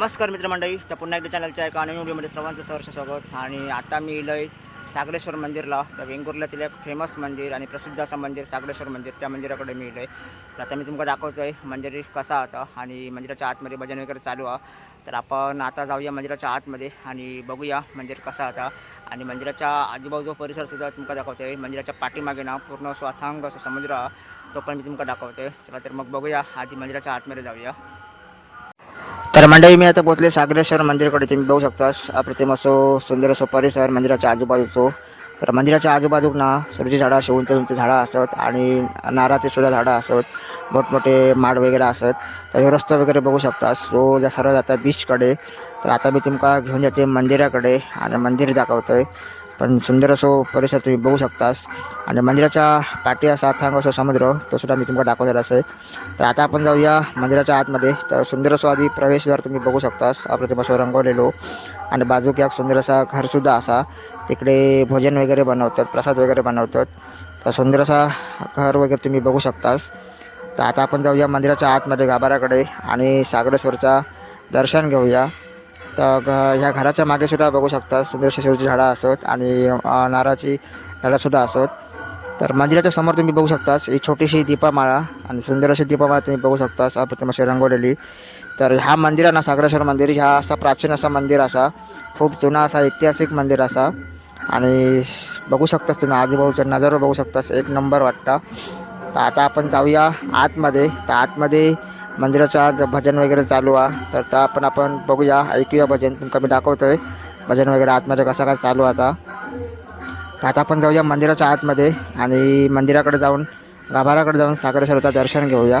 नमस्कार मित्रमंडळी तर पुन्हा एकदा चॅनलच्या एका नवीन व्हिडिओमध्ये सर्वांचं सहर्ष स्वागत. आणि आता मी इलोय सागरेश्वर मंदिरला तर वेंगुर्ल्यातील एक फेमस मंदिर आणि प्रसिद्ध असं मंदिर सागरेश्वर मंदिर त्या मंदिराकडे मी इलोय. तर आता मी तुमका दाखवतो आहे मंदिर कसा होता आणि मंदिराच्या आतमध्ये भजन वगैरे चालू आहे. तर आपण आता जाऊया मंदिराच्या आतमध्ये आणि बघूया मंदिर कसा होता. आणि मंदिराच्या आजूबाजू परिसरसुद्धा तुमका दाखवतो आहे मंदिराच्या पाठीमागे ना पूर्ण स्वाथांग असं समुद्र तो पण मी तुमका दाखवतो आहे चला तर मग बघूया आधी मंदिराच्या आतमध्ये जाऊया. तर मंडळी मी आता पोहोचले सागरेश्वर मंदिराकडे. तुम्ही बघू शकतास अप्रतिम असो सुंदर असो परिसर मंदिराच्या आजूबाजूचो. तर मंदिराच्या आजूबाजूक ना सुरची झाडं शेवंत उंच झाडं असत आणि नारळाचे सुद्धा झाडं असत. मोठमोठे माड वगैरे असत. तर ह्यो रस्तो वगैरे बघू शकतास तो जसा सरळ जाता बीचकडे तर आता मी तुमका घेऊन जाते मंदिराकडे आणि मंदिर दाखवतोय. पण सुंदर असो परिसर तुम्ही बघू शकतास. आणि मंदिराच्या पाठी असा थांग असो समुद्र तो सुद्धा मी तुमका दाखवलेला असेल तर आता आपण जाऊया मंदिराच्या आतमध्ये. तर सुंदर असो आधी प्रवेशद्वार तुम्ही बघू शकतास. अप्रतिम असो रंगवलेलो. आणि बाजूक एक सुंदर असा घरसुद्धा असा. तिकडे भोजन वगैरे बनवतात प्रसाद वगैरे बनवतात. तर सुंदर असा घर वगैरे तुम्ही बघू शकतास. तर आता आपण जाऊया मंदिराच्या आतमध्ये गाभाऱ्याकडे आणि सागरेश्वरचा दर्शन घेऊया. तर ह्या घराच्या मागे सुद्धा बघू शकता सुंदर शिशोची झाडं असत आणि नारळाची झाडंसुद्धा असत. तर मंदिराच्या समोर तुम्ही बघू शकतास ही छोटीशी दीपमाळा आणि सुंदर अशी दीपमाळा तुम्ही बघू शकतास अप्रतिम अशी रंगवलेली. तर ह्या मंदिर ना सागरेश्वर मंदिर ह्या असा प्राचीन असा मंदिर असा खूप जुना असा ऐतिहासिक मंदिर असा. आणि बघू शकतास तुम्ही आजूबाजूचा नजारा बघू शकतास एक नंबर वाटता. तर आता आपण जाऊया आतमध्ये. तर आतमध्ये मंदिराच्या आज भजन वगैरे चालू आहे. तर त्या आपण आपण बघूया ऐकूया भजन. तुमका मी दाखवतोय. भजन वगैरे आतमध्ये कसं काय चालू आता. तर आता आपण जाऊया मंदिराच्या आतमध्ये आणि मंदिराकडे जाऊन गाभाराकडे जाऊन सागरेश्वराचं दर्शन घेऊया.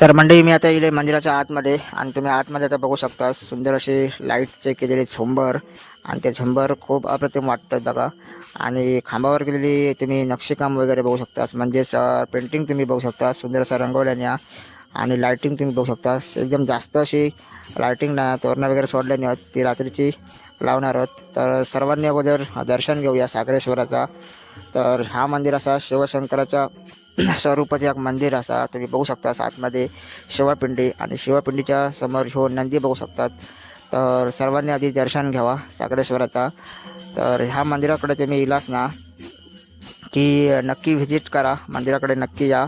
तर मंडळी मी आता येईल मंदिराच्या आतमध्ये आणि तुम्ही आतमध्ये आता बघू शकता सुंदर असे लाईटचे केलेले झुंबर आणि ते झुंबर खूप अप्रतिम वाटतं बघा. आणि खांबावर केलेली तुम्ही नक्षीकाम वगैरे बघू शकता म्हणजेच पेंटिंग तुम्ही बघू शकता सुंदर असं रंगवल्याने आणि लायटिंग तुम्ही बघू शकता एकदम जास्त अशी लायटिंग ना तोरणं वगैरे सोडल्याने आहोत ती रात्रीची लावणार आहोत. तर सर्वांनी अगोदर दर्शन घेऊया सागरेश्वराचा. तर हा मंदिर असा शिवशंकराच्या स्वरूपाचे एक मंदिर असा तुम्ही बघू शकता आतमध्ये शिवपिंडी आणि शिवपिंडीच्या समोर हो नंदी बघू शकतात. तर सर्वांनी आधी दर्शन घ्यावा सागरेश्वराचा. तर ह्या मंदिराकडे तुम्ही इलास ना की नक्की व्हिजिट करा मंदिराकडे नक्की या.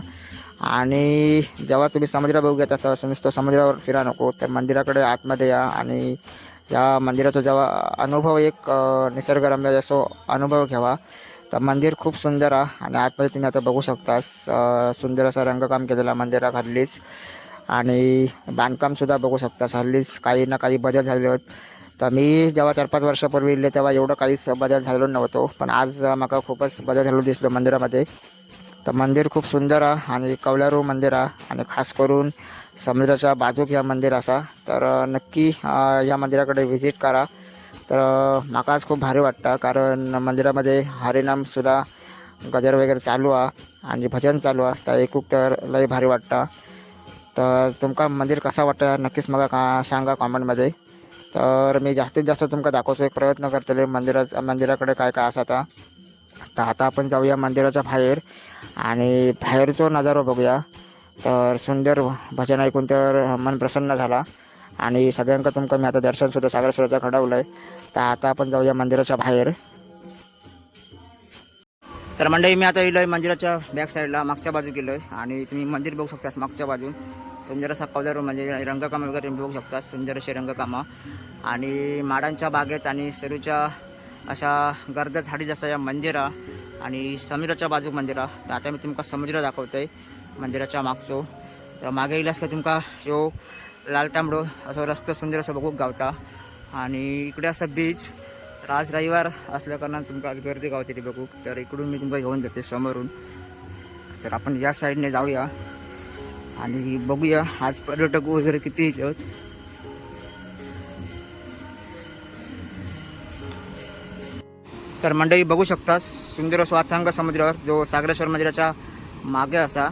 आणि जेव्हा तुम्ही समुद्र बघू घेता तेव्हा तुम्ही तो समुद्रावर फिरा नको तर मंदिराकडे आतमध्ये या आणि या मंदिराचा जेव्हा अनुभव एक निसर्गरम्य असो अनुभव घ्यावा. तर मंदिर खूप सुंदर आहे आणि आतमध्ये तुम्ही आता बघू शकतास सुंदर असं रंगकाम केलेलं मंदिरात हल्लीच. आणि बांधकामसुद्धा बघू शकतास हल्लीच काही ना काही बदल झाले आहेत. तर मी जेव्हा चार पाच वर्षापूर्वी इले तेव्हा एवढं काहीच बदल झालेलो नव्हतो पण आज मला खूपच बदल झालेलो दिसलो मंदिरामध्ये. तर मंदिर खूप सुंदर आहे आणि कौलारू मंदिर आहे आणि खास करून समुद्राच्या बाजूक या मंदिर असा. तर नक्की या मंदिराकडे व्हिजिट करा. तर अ, म्हाका आज खूप भारी वाटतं कारण मंदिरामध्ये हरिनामसुद्धा गजर वगैरे चालू आहे आणि भजन चालू आहे तर एकूक तर लय भारी वाटतं. तर तुमका मंदिर कसा वाटतं नक्कीच मला का सांगा कॉमेंटमध्ये. तर मी जास्तीत जास्त तुमका दाखवतो एक प्रयत्न करतले मंदिराचा मंदिराकडे काय काय असा आता. तर आता आपण जाऊया मंदिराच्या बाहेर आणि बाहेरचो नजारा बघूया. तर सुंदर भजन ऐकून तर मन प्रसन्न झाला. आणि सगळ्यांका तुमका मी आता दर्शनसुद्धा सागर सरोचा घडवलं आहे तर आता आपण जाऊया मंदिराच्या बाहेर. तर मंडळी मी आता गेलो मंदिराच्या बॅक साईडला मागच्या बाजू गेलो आहे आणि तुम्ही मंदिर बघू शकतास मागच्या बाजून. सुंदर असा कलर म्हणजे रंगकाम वगैरे तुम्ही बघू शकता सुंदर असे रंगकामं. आणि माडांच्या बागेत आणि सरूच्या अशा गर्द झाडी जसा या मंदिरा आणि समुद्राच्या बाजूक मंदिरा. तर आता मी तुमका समुद्र दाखवतोय मंदिराच्या मागचो. तर मागे येईलास का तुमका ह्यो लाल तांबडो असं रस्तो सुंदर असं बघूक गावता. आणि इकडे असं बीच तर आज रविवार असल्या कारणान तुमका आज गर्दी गावते ते बघूक. तर इकडून मी तुमका घेऊन जाते समोरून. तर आपण या साईडने जाऊया. आणि बघूया आज पर्यटक वगैरे किती येत तर मंडळी बघू शकता सुंदर असो समुद्रावर जो सागरेश्वर मंदिराच्या मागे असा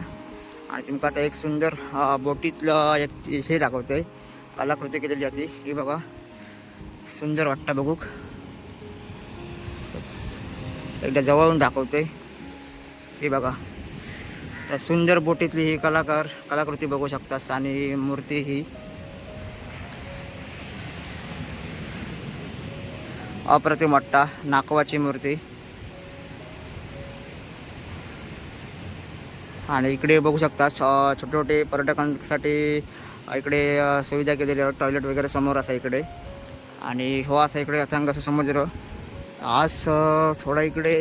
आणि तुमका आता एक सुंदर बोटीतलं एक हे दाखवतंय. कलाकृती केलेली आहे ती. ही बघा. सुंदर वाटतं बघूक. एकदा जवळून दाखवते हे बघा. तर सुंदर बोटीतली ही कलाकार कलाकृती बघू शकतास आणि मूर्ती ही. अप्रतिम वाटता. नाकवाची मूर्ती. आणि इकडे बघू शकता छोटे छोटे पर्यटकांसाठी इकडे सुविधा केलेली आहे. टॉयलेट वगैरे समोर असा इकडे. आणि हो असा इकडे अथांग असं समुद्र आज थोडा इकडे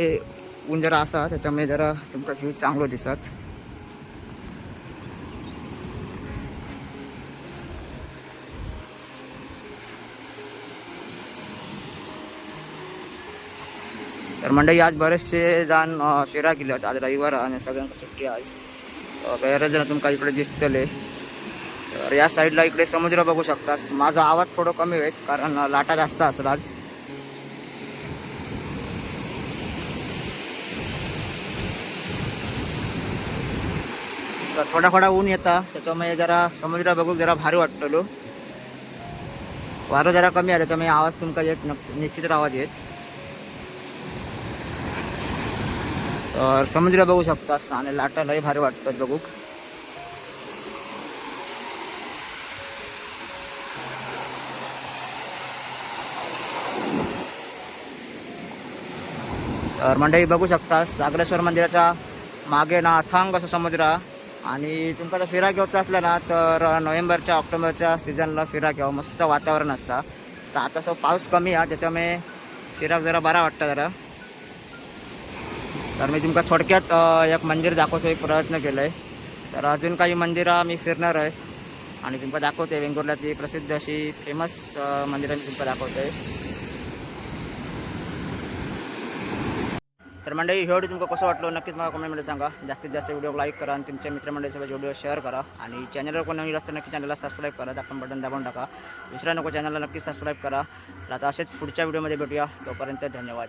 ऊन जरा असा त्याच्यामुळे जरा तुमका व्ह्यू चांगलं दिसत. तर मंडळी आज बरेचसे जण फिरा गेले आज रविवार आणि सगळ्यांक सुट्टी आज. अ, जण तुमका इकडे दिसतले. तर या साईडला इकडे समुद्र बघू शकतास. माझा आवाज थोडं कमी होईल कारण लाटा जास्त असतात आज. तर थोडा थोडा ऊन येता. त्याच्यामुळे जरा समुद्र बघूक जरा भारी वाटतलो. वारं जरा कमी आलं त्याच्यामुळे आवाज तुमका येत निश्चित आवाज येत. तर समुद्र बघू शकतास आणि लाटा लय भारी वाटतात बघू तर मंडळी बघू शकतास सागरेश्वर मंदिराच्या मागे ना अथांग असं समुद्र आणि तुमका जर फिरा घ्यायचा असला ना तर नोव्हेंबरच्या ऑक्टोबरच्या सीझनला फिरा घ्यावं मस्त वातावरण असतं. तर आता सो पाऊस कमी आहे त्याच्यामुळे फिराक जरा बरा वाटतं जरा. तर मी तुमका थोडक्यात एक मंदिर दाखवतो एक प्रयत्न केला आहे तर अजून काही मंदिरं मी फिरणार आहे. आणि तुमका दाखवते वेंगुर्ल्यातली प्रसिद्ध अशी फेमस मंदिरं मी तुमका दाखवतोय. तर मंडळी हे व्हिडिओ तुमका कसं वाटलं? नक्कीच मला कमेंटमध्ये सांगा. जास्तीत जास्त व्हिडिओ लाईक करा आणि तुमच्या मित्रमंडळीसोबत व्हिडिओ शेअर करा. आणि चॅनलवर कोण नवीन असतं नक्की चॅनलला सबस्क्राईब करा. दाखवून बटन दाबून टाका. विसरा नको चॅनलला नक्की सबस्क्राईब करा. तर आता असेच पुढच्या व्हिडिओमध्ये भेटूया. तोपर्यंत धन्यवाद.